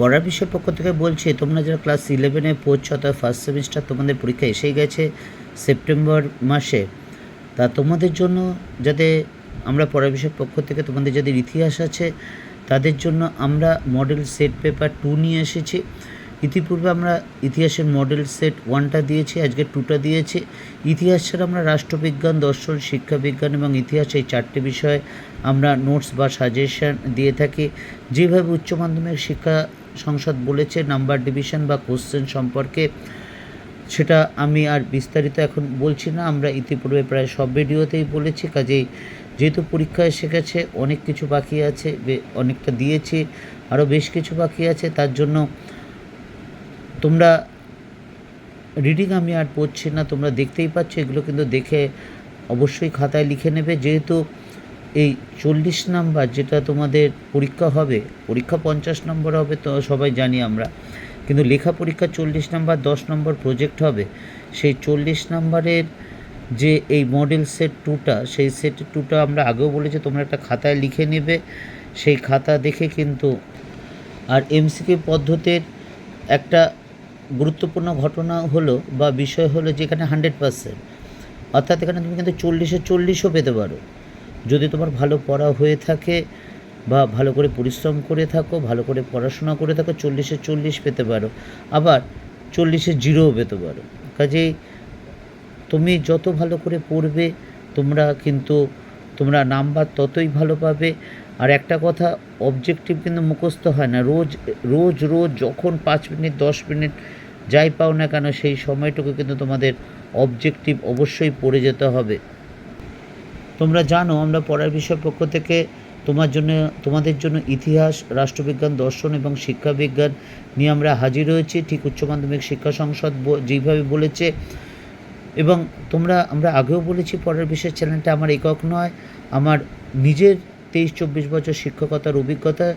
পড়ার বিষয়ের পক্ষ থেকে বলছি, তোমরা যারা ক্লাস ইলেভেনে পড়ছো অর্থাৎ ফার্স্ট সেমিস্টার তোমাদের পরীক্ষা এসেই গেছে সেপ্টেম্বর মাসে, তা তোমাদের জন্য যাতে আমরা পড়ার বিষয়ের পক্ষ থেকে তোমাদের যাদের ইতিহাস আছে, তাদের জন্য আমরা মডেল সেট পেপার টু নিয়ে এসেছি। ইতিপূর্বে আমরা ইতিহাসের মডেল সেট ওয়ানটা দিয়েছি, আজকে টুটা দিয়েছি। ইতিহাস ছাড়া আমরা রাষ্ট্রবিজ্ঞান, দর্শন, শিক্ষাবিজ্ঞান এবং ইতিহাস এই চারটে বিষয়ে আমরা নোটস বা সাজেশন দিয়ে থাকি। যেভাবে উচ্চ মাধ্যমিক শিক্ষা সংসদ বলেছে নাম্বার ডিভিশন বা কোশ্চেন সম্পর্কে, সেটা আমি আর বিস্তারিত এখন বলছি না। আমরা ইতিপূর্বে প্রায় সব ভিডিওতেই বলেছি, কাজেই যেহেতু পরীক্ষা এসে গেছে, অনেক কিছু বাকি আছে অনেকটা দিয়েছি আরও বেশ কিছু বাকি আছে, তার জন্য তোমরা রিডিং আমি আর পড়ছি না, তোমরা দেখতেই পাচ্ছ, এগুলো কিন্তু দেখে অবশ্যই খাতায় লিখে নেবে। যেহেতু এই চল্লিশ নাম্বার যেটা তোমাদের পরীক্ষা হবে, পরীক্ষা পঞ্চাশ নম্বর হবে তো সবাই জানি আমরা, কিন্তু লেখা পরীক্ষা চল্লিশ নাম্বার, দশ নম্বর প্রজেক্ট হবে। সেই চল্লিশ নাম্বারের যে এই মডেল সেট টুটা সেই সেট টুটা আমরা আগেও বলেছি, তোমরা একটা খাতায় লিখে নেবে। সেই খাতা দেখে কিন্তু আর এমসিকিউ পদ্ধতির একটা গুরুত্বপূর্ণ ঘটনা হলো বা বিষয় হলো যেখানে হান্ড্রেড পার্সেন্ট অর্থাৎ এখানে তুমি কিন্তু চল্লিশে চল্লিশও পেতে পারো। যদি তোমার ভালো পড়া হয়ে থাকে বা ভালো করে পরিশ্রম করে থাকো, ভালো করে পড়াশোনা করে থাকো, চল্লিশে চল্লিশ পেতে পারো। আবার চল্লিশে জিরোও পেতে পারো। কাজেই তুমি যত ভালো করে পড়বে, তোমরা কিন্তু, তোমরা নাম্বার ততই ভালো পাবে। আর একটা কথা অবজেক্টিভ কিন্তু মুখস্থ হয় না। রোজ রোজ রোজ যখন পাঁচ মিনিট, দশ মিনিট যাই পাও না কেন, সেই সময়টুকু কিন্তু তোমাদের অবজেক্টিভ অবশ্যই পড়ে যেতে হবে। তোমরা জানো, আমরা পড়ার বিষয় পক্ষ থেকে তোমার জন্য, তোমাদের জন্য ইতিহাস, রাষ্ট্রবিজ্ঞান, দর্শন এবং শিক্ষাবিজ্ঞান নিয়ে আমরা হাজির হয়েছি। ঠিক উচ্চ মাধ্যমিক শিক্ষা সংসদ যেইভাবে বলেছে এবং তোমরা, আমরা আগেও বলেছি পরের বিষয় চ্যানেলটা আমার একক নয়, আমার নিজের তেইশ চব্বিশ বছর শিক্ষকতার অভিজ্ঞতা,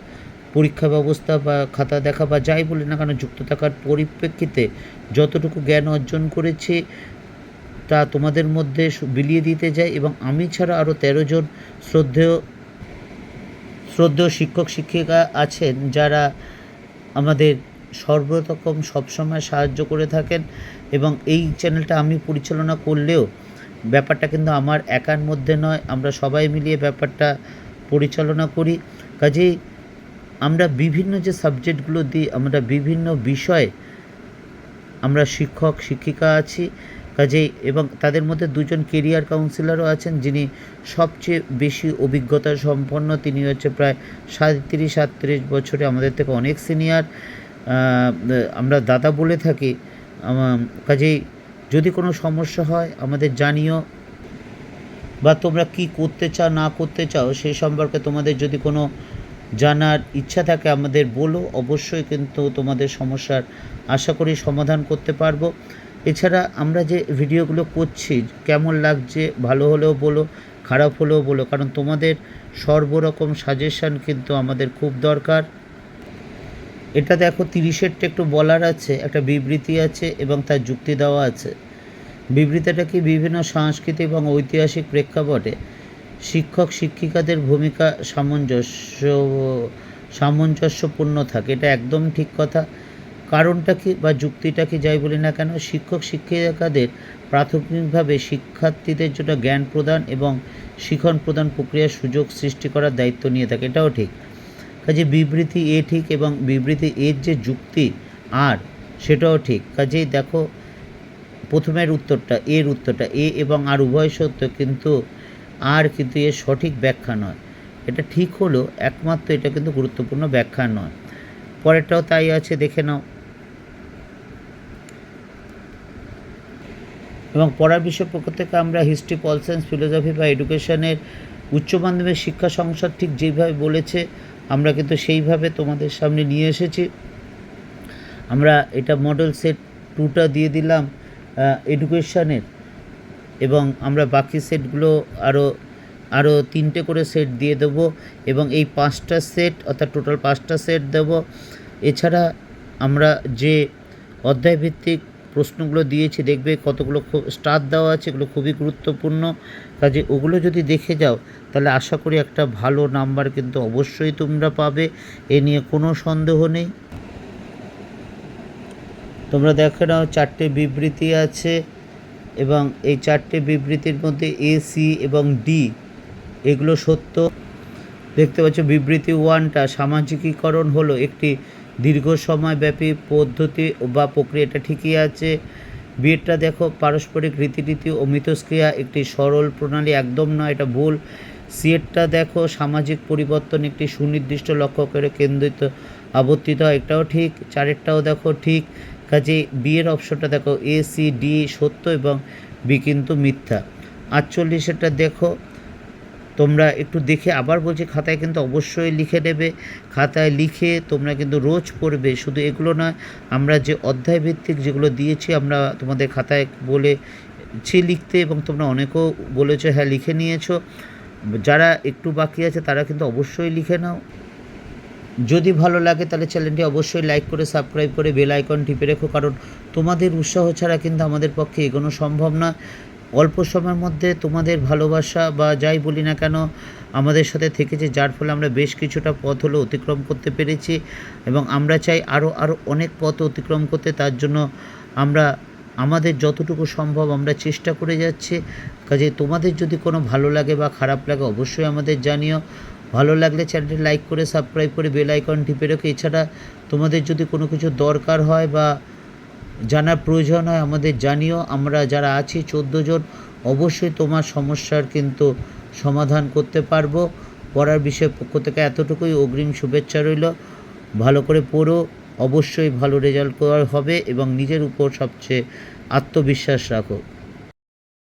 পরীক্ষা ব্যবস্থা বা খাতা দেখা বা যাই বলি না কেন, যুক্ত থাকার পরিপ্রেক্ষিতে যতটুকু জ্ঞান অর্জন করেছি তা তোমাদের মধ্যে বিলিয়ে দিতে যাই এবং আমি ছাড়া আরও তেরো জন শ্রদ্ধেয় শ্রদ্ধেয় শিক্ষক, শিক্ষিকা আছেন যারা আমাদের সর্বরকম সবসময় সাহায্য করে থাকেন এবং এই চ্যানেলটা আমি পরিচালনা করলেও ব্যাপারটা কিন্তু আমার একার মধ্যে নয়। আমরা সবাই মিলিয়ে ব্যাপারটা পরিচালনা করি। কাজেই আমরা বিভিন্ন যে সাবজেক্টগুলো দিই, আমরা বিভিন্ন বিষয়ে আমরা শিক্ষক, শিক্ষিকা আছি। কাজেই এবং তাদের মধ্যে দুজন কেরিয়ার কাউন্সিলরও আছেন, যিনি সবচেয়ে বেশি অভিজ্ঞতা সম্পন্ন। তিনি হচ্ছে প্রায় সাঁত্রিশ আটত্রিশ বছরে আমাদের থেকে অনেক সিনিয়র আমরা দাদা বলে থাকি। কাজেই যদি কোনো সমস্যা হয়, আমাদের জানিও। বা তোমরা কি করতে চাও, না করতে চাও সেই সম্পর্কে তোমাদের যদি কোনো জানার ইচ্ছা থাকে, আমাদের বলো। অবশ্যই কিন্তু তোমাদের সমস্যার আশা করি সমাধান করতে পারব। এছাড়া আমরা যে ভিডিওগুলো করছি, কেমন লাগছে, ভালো হলেও বলো, খারাপ হলেও বলো, কারণ তোমাদের সর্বরকম সাজেশান কিন্তু আমাদের খুব দরকার। এটা দেখো, তিরিশেরটা একটু বলার আছে, একটা বিবৃতি আছে এবং তার যুক্তি দেওয়া আছে। বিবৃতিটা কি বিভিন্ন সাংস্কৃতিক এবং ঐতিহাসিক প্রেক্ষাপটে শিক্ষক, শিক্ষিকাদের ভূমিকা সামঞ্জস্য, সামঞ্জস্যপূর্ণ থাকে? এটা একদম ঠিক কথা। কারণটা কি বা যুক্তিটা কি যাই বলি না কেন, শিক্ষক শিক্ষিকাদের প্রাথমিকভাবে শিক্ষার্থীদের জন্য জ্ঞান প্রদান এবং শিখন প্রদান প্রক্রিয়ার সুযোগ সৃষ্টি করার দায়িত্ব নিয়ে থাকে। এটাও ঠিক। কাজে বিবৃতি এ ঠিক এবং বিবৃতি এর যে যুক্তি আর, সেটাও ঠিক। কাজেই দেখো, প্রথমের উত্তরটা, এর উত্তরটা, এ এবং আর উভয় সত্য, কিন্তু আর কিন্তু এর সঠিক ব্যাখ্যা নয়। এটা ঠিক হলো একমাত্র এটা কিন্তু গুরুত্বপূর্ণ ব্যাখ্যা নয়। পরেরটাও তাই আছে, দেখে নাও। এবং পড়ার বিষয় পক্ষ থেকে আমরা হিস্ট্রি পল সায়েন্স ফিলোসফি বা এডুকেশনের উচ্চ মাধ্যমিক শিক্ষা সংসদ ঠিক যেইভাবে বলেছে, আমরা কিন্তু সেইভাবে তোমাদের সামনে নিয়ে এসেছি। আমরা এটা মডেল সেট টুটা দিয়ে দিলাম এডুকেশনের এবং আমরা বাকি সেটগুলো আরও আরও তিনটে করে সেট দিয়ে দেবো এবং এই পাঁচটা সেট অর্থাৎ টোটাল পাঁচটা সেট দেব। এছাড়া আমরা যে অধ্যায়ভিত্তিক প্রশ্নগুলো দিয়েছি, দেখবে কতগুলো স্টার দেওয়া আছে, এগুলো খুবই গুরুত্বপূর্ণ। কাজে ওগুলো যদি দেখে যাও, তাহলে আশা করি একটা ভালো নাম্বার কিন্তু অবশ্যই তোমরা পাবে। এ নিয়ে কোনো সন্দেহ নেই। তোমরা দেখে নাও, চারটে বিবৃতি আছে এবং এই চারটে বিবৃতির মধ্যে এ, সি এবং ডি, এগুলো সত্য। দেখতে পাচ্ছ বিবৃতি ওয়ানটা সামাজিকীকরণ হলো একটি দীর্ঘ সময়ব্যাপী পদ্ধতি বা প্রক্রিয়া, এটা ঠিকই আছে। বিয়েরটা দেখো, পারস্পরিক রীতিনীতি ও মিথস্ক্রিয়া একটি সরল প্রণালী, একদম নয়, এটা ভুল। সিয়েরটা দেখো, সামাজিক পরিবর্তন একটি সুনির্দিষ্ট লক্ষ্য করে কেন্দ্রিত, আবর্তিত এটাও ঠিক, চারেরটাও দেখো ঠিক। কাজে বিয়ের অপশনটা দেখো, এ, সি, ডি, সত্য এবং বি কিন্তু মিথ্যা। আটচল্লিশেরটা দেখো তোমরা একটু দেখে আবার বলছি, খাতায় কিন্তু অবশ্যই লিখে নেবে। খাতায় লিখে তোমরা কিন্তু রোজ পড়বে। শুধু এগুলো নয়, আমরা যে অধ্যায় ভিত্তিক যেগুলো দিয়েছি, আমরা তোমাদের খাতায় বলেছি লিখতে এবং তোমরা অনেকেও বলেছ হ্যাঁ লিখে নিয়েছো। যারা একটু বাকি আছে, তারা কিন্তু অবশ্যই লিখে নাও। যদি ভালো লাগে, তাহলে চ্যানেলটি অবশ্যই লাইক করে, সাবস্ক্রাইব করে, বেল আইকন টিপে রেখো, কারণ তোমাদের উৎসাহ ছাড়া কিন্তু আমাদের পক্ষে এগোনো সম্ভব না অল্প সময়ের মধ্যে তোমাদের ভালোবাসা বা যাই বলি না কেন, আমাদের সাথে থেকেছে, যার ফলে আমরা বেশ কিছুটা পথ হলো অতিক্রম করতে পেরেছি এবং আমরা চাই আরও আরও অনেক পথ অতিক্রম করতে। তার জন্য আমরা, আমাদের যতটুকু সম্ভব আমরা চেষ্টা করে যাচ্ছি। কাজে তোমাদের যদি কোনো ভালো লাগে বা খারাপ লাগে অবশ্যই আমাদের জানিও। ভালো লাগলে চ্যানেলটি লাইক করে, সাবস্ক্রাইব করে, বেল আইকন টিপে রেখো। এছাড়া তোমাদের যদি কোনো কিছু দরকার হয় বা জানার প্রয়োজন হয়, আমাদের জানিও। আমরা যারা আছি চোদ্দ জন, অবশ্যই তোমার সমস্যার কিন্তু সমাধান করতে পারব। পড়ার বিষয়ে পক্ষ থেকে এতটুকুই অগ্রিম শুভেচ্ছা রইল। ভালো করে পড়ো, অবশ্যই ভালো রেজাল্ট করা হবে এবং নিজের উপর সবচেয়ে আত্মবিশ্বাস রাখো।